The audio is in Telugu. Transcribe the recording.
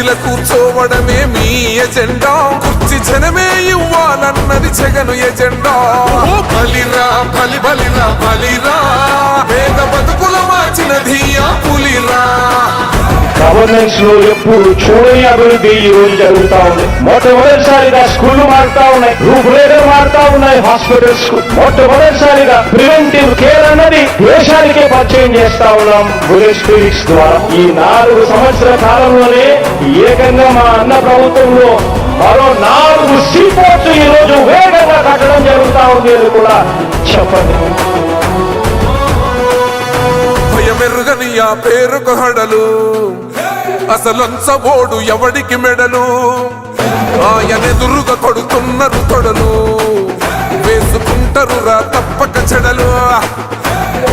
కుర్చీల కూర్చోవడమే మీ ఎజెండా. కుర్చీ జనమే ఇవ్వాలన్నది జగను ఎజెండా. బలిరా బలి బలిరా బలిరా. పేద బతుకుల మార్చినది ఆ పులిరా. గవర్నెన్స్లో ఎప్పుడు చూడని అభివృద్ధి ఈ రోజు జరుగుతా ఉంది. మొట్టమొదటిసారిగా స్కూళ్ళు మారుతా ఉన్నాయి. రూపురేఖలు మారుతా ఉన్నాయి. హాస్పిటల్స్కు మొట్టమొదటిసారిగా ప్రివెంటివ్ కేర్ అన్నది దేశానికి పరిచయం చేస్తా ఉన్నాం బులెట్ క్లినిక్స్ ద్వారా. ఈ నాలుగు సంవత్సర కాలంలోనే ఏకంగా మా అన్న ప్రభుత్వంలో మరో నాలుగు సీపోర్ట్స్ ఈ రోజు వేగంగా కట్టడం జరుగుతా ఉంది అని కూడా చెప్పండి. భయమెరుగని ఆ పేరుకు హడలు. అసలంచబోడు ఎవడికి మెడలు? ఆయనెదురుగా కొడుతున్నారు తొడలు. వేసుకుంటారు రా తప్పక చెడలు.